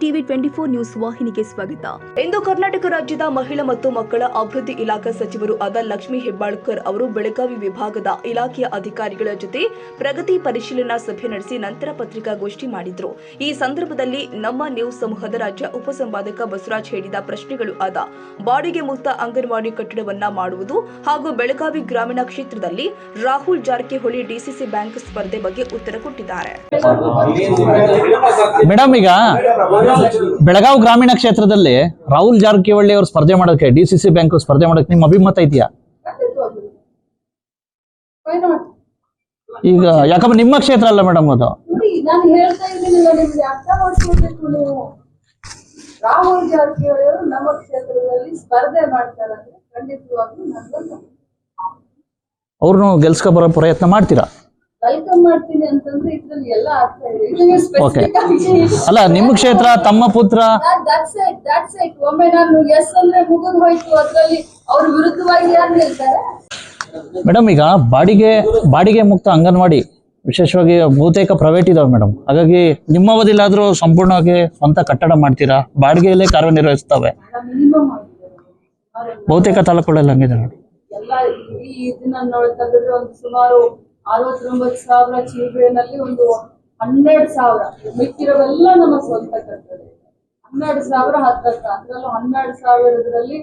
TV twenty four news ವಾಹಿನಿಗೆ ಸ್ವಾಗತ. ಇಂದು ಕರ್ನಾಟಕ ರಾಜ್ಯದ ಮಹಿಳಾ ಮತ್ತು ಮಕ್ಕಳ ಅಭಿವೃದ್ಧಿ ಇಲಾಖಾ ಸಚಿವರು ಆದ ಲಕ್ಷ್ಮಿ ಹೆಬ್ಬಾಳ್ಕರ್ ಅವರು ಬೆಳಗಾವಿ ವಿಭಾಗದ ಇಲಾಖೆಯ ಅಧಿಕಾರಿಗಳ ಜೊತೆ ಪ್ರಗತಿ ಪರಿಶೀಲನಾ ಸಭೆ ನಡೆಸಿ ನಂತರ ಪತ್ರಿಕಾಗೋಷ್ಠಿ ಮಾಡಿದ್ರು. ಈ ಸಂದರ್ಭದಲ್ಲಿ ನಮ್ಮ ನ್ಯೂಸ್ ಸಮೂಹದ ರಾಜ್ಯ ಉಪಸಂಪಾದಕ ಬಸವರಾಜ್ ಹೇಳಿದ ಪ್ರಶ್ನೆಗಳು ಆದ ಬಾಡಿಗೆ ಮುಕ್ತ ಅಂಗನವಾಡಿ ಕಟ್ಟಡವನ್ನ ಮಾಡುವುದು ಹಾಗೂ ಬೆಳಗಾವಿ ಗ್ರಾಮೀಣ ಕ್ಷೇತ್ರದಲ್ಲಿ ರಾಹುಲ್ ಜಾರಕಿಹೊಳಿ ಡಿಸಿಸಿ ಬ್ಯಾಂಕ್ ಸ್ಪರ್ಧೆ ಬಗ್ಗೆ ಉತ್ತರ ಕೊಟ್ಟಿದ್ದಾರೆ. ಮೇಡಮ್, ಈಗ ಬೆಳಗಾವಿ ಗ್ರಾಮೀಣ ಕ್ಷೇತ್ರದಲ್ಲಿ ರಾಹುಲ್ ಜಾರಕಿಹೊಳಿ ಅವರು ಸ್ಪರ್ಧೆ ಮಾಡೋಕೆ ಡಿ ಸಿ ಸಿ ಬ್ಯಾಂಕ್ ಸ್ಪರ್ಧೆ ಮಾಡೋಕೆ ನಿಮ್ಮ ಅಭಿಮತ ಇದೆಯಾ? ಈಗ ಯಾಕಂದ್ರೆ ನಿಮ್ಮ ಕ್ಷೇತ್ರ ಅಲ್ಲ ಮೇಡಮ್ ಅದು? ರಾಹುಲ್ ಜಾರಕಿಹೊಳಿ ಅವರು ನಮ್ಮ ಕ್ಷೇತ್ರದಲ್ಲಿ ಸ್ಪರ್ಧೆ ಮಾಡ್ತಾರಂದ್ರೆ ಖಂಡಿತವಾಗ್ಲೂ ನಾನು ಅವ್ರನ್ನು ಗೆಲ್ಸ್ಕೊ ಬರೋ ಪ್ರಯತ್ನ ಮಾಡ್ತೀರಾ? ಮಾಡ್ತೀನಿ ಅಂತಂದ್ರೆ ಇದ್ರಲ್ಲಿ ಎಲ್ಲ ಇದೆ. ಆಗಿ ಅಲ್ಲ ನಿಮ್ಮ ಕ್ಷೇತ್ರ ತಮ್ಮ ಪುತ್ರ? that- that's it, that's it. ಒಮ್ಮೆ ನಾನು ಎಸ್ ಅಂದ್ರೆ ಮುಗಿದು ಹೋಯ್ತು ಅದ್ರಲ್ಲಿ ಅವ್ರ ವಿರುದ್ಧವಾಗಿ ಯಾರು ನಿಲ್ತಾರೆ ಮೇಡಮ್ ಈಗ ಬಾಡಿಗೆ ಬಾಡಿಗೆ ಮುಕ್ತ ಅಂಗನವಾಡಿ ವಿಶೇಷವಾಗಿ ಬಹುತೇಕ ಪ್ರೈವೇಟ್ ಇದಾವೆ ಮೇಡಮ್. ಹಾಗಾಗಿ ನಿಮ್ಮ ಅವಧಿಲಾದ್ರೂ ಸಂಪೂರ್ಣವಾಗಿ ಸ್ವಂತ ಕಟ್ಟಡ ಮಾಡ್ತೀರಾ? ಬಾಡಿಗೆಯಲ್ಲೇ ಕಾರ್ಯನಿರ್ವಹಿಸ್ತವೆ. ಬಹುತೇಕ ತಾಲೂಕುಗಳಲ್ಲಿ ಹಂಗಿದೆ ನೋಡಿ ಎಲ್ಲ ಈ ಇದನ್ನ ನೋಡಿ ತೆಗೆದ್ರೆ ಒಂದು ಸುಮಾರು ಅರವತ್ತೊಂಬತ್ತು ಸಾವಿರ ಚಿಲ್ಡ್ರನಲ್ಲಿ ಒಂದು ಹನ್ನೆರಡು ಸಾವಿರ. ಮಿಕ್ಕಿರೋವೆಲ್ಲ ನಮ್ಮ ಸ್ವಂತ ಕಟ್ಟಡ. ಹನ್ನೆರಡು ಸಾವಿರ ಹತ್ತತ್ತ. ಅದರಲ್ಲೂ ಹನ್ನೆರಡು ಸಾವಿರದಲ್ಲಿ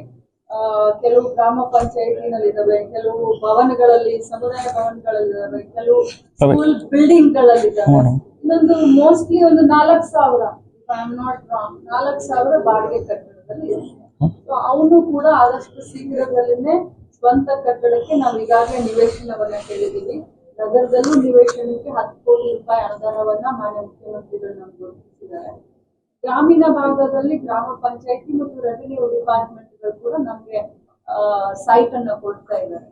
ಆ, ಕೆಲವು ಗ್ರಾಮ ಪಂಚಾಯತಿನಲ್ಲಿ ಇದಾವೆ ಕೆಲವು ಭವನಗಳಲ್ಲಿ ಸಮುದಾಯ ಭವನಗಳಲ್ಲಿ ಇದಾವೆ ಕೆಲವು ಸ್ಕೂಲ್ ಬಿಲ್ಡಿಂಗ್ಗಳಲ್ಲಿ ಇದಾವೆ ಇನ್ನೊಂದು ಮೋಸ್ಟ್ಲಿ ಒಂದು ನಾಲ್ಕು ಸಾವಿರ. ಐ ಆಮ್ ನಾಟ್ ರಾಂಗ್ ನಾಲ್ಕು ಸಾವಿರ ಬಾಡಿಗೆ ಕಟ್ಟಡದಲ್ಲಿ ಸೊ ಅವನು ಕೂಡ ಆದಷ್ಟು ಶೀಘ್ರದಲ್ಲಿನೇ ಸ್ವಂತ ಕಟ್ಟಡಕ್ಕೆ ನಾವು ಈಗಾಗಲೇ ನಿವೇಶನವನ್ನ ಕೇಳಿದೀವಿ ನಗರದಲ್ಲೂ ನಿವೇಶನಕ್ಕೆ ಹತ್ತು ಕೋಟಿ ರೂಪಾಯಿ ಅನುದಾನವನ್ನ ಮಾನ್ಯ ಮುಖ್ಯಮಂತ್ರಿಗಳು ನಮ್ಗೆ ಘೋಷಿಸಿದ್ದಾರೆ ಗ್ರಾಮೀಣ ಭಾಗದಲ್ಲಿ ಗ್ರಾಮ ಪಂಚಾಯತಿ ಮತ್ತು ರೆವಿನ್ಯೂ ಡಿಪಾರ್ಟ್ಮೆಂಟ್ಗಳು ಕೂಡ ನಮ್ಗೆ ಸೈಟ್ ಅನ್ನ ಕೊಡ್ತಾ ಇದ್ದಾರೆ.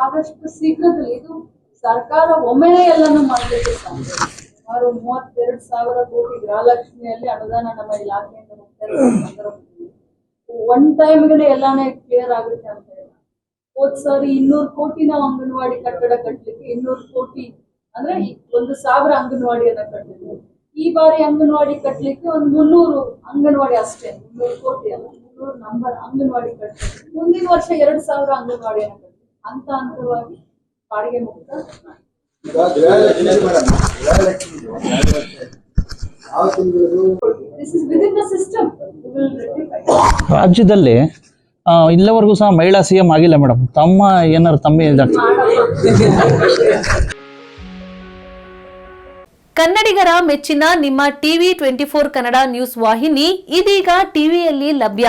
ಆದಷ್ಟು ಶೀಘ್ರದಲ್ಲಿ ಇದು ಸರ್ಕಾರ ಒಮ್ಮೆನೇ ಎಲ್ಲಾನು ಮಾಡಲಿಕ್ಕೆ ಸಾಧ್ಯ. ಸುಮಾರು ಮೂವತ್ತೆರಡು ಸಾವಿರ ಕೋಟಿ ಗೃಹಲಕ್ಷ್ಮಿಯಲ್ಲಿ ಅನುದಾನ ನಮ್ಮ ಇಲಾಖೆಯಿಂದ ಒನ್ ಟೈಮ್ ಟೈಮ್ಗೆ ಎಲ್ಲಾನೇ ಕ್ಲಿಯರ್ ಆಗುತ್ತೆ ಅಂತ ಹೋದ್ ಸಾರಿ ಇನ್ನೂರು ಕೋಟಿ ನಾವು ಅಂಗನವಾಡಿ ಕಟ್ಟಡ ಕಟ್ಟಲಿಕ್ಕೆ ಇನ್ನೂರು ಕೋಟಿ ಅಂದ್ರೆ ಈ ಒಂದು ಸಾವಿರ ಅಂಗನವಾಡಿಯನ್ನ ಕಟ್ಟಿದ್ವಿ ಈ ಬಾರಿ ಅಂಗನವಾಡಿ ಕಟ್ಟಲಿಕ್ಕೆ ಒಂದು ಮುನ್ನೂರು ಅಂಗನವಾಡಿ ಅಷ್ಟೇ ಮುನ್ನೂರು ಕೋಟಿ ಅಲ್ಲ ಮುನ್ನೂರು ನಂಬರ್ ಅಂಗನವಾಡಿ ಕಟ್ಟಲಿಕ್ಕೆ ಮುಂದಿನ ವರ್ಷ ಎರಡು ಸಾವಿರ ಅಂಗನವಾಡಿಯನ್ನ ಕಟ್ತೀವಿ ಹಂತ ಹಂತವಾಗಿ ಬಾಡಿಗೆ ಮುಕ್ತ. ರಾಜ್ಯದಲ್ಲಿ ಇಲ್ಲಿವರೆಗೂ ಸಹ ಮಹಿಳಾ ಸಿ ಎಂ ಆಗಿಲ್ಲ ಮೇಡಮ್. ತಮ್ಮ ಏನಾರು ತಮ್ಮ ಕನ್ನಡಿಗರ ಮೆಚ್ಚಿನ ನಿಮ್ಮ TV twenty four Kannada news ವಾಹಿನಿ ಇದೀಗ ಟಿವಿಯಲ್ಲಿ ಲಭ್ಯ.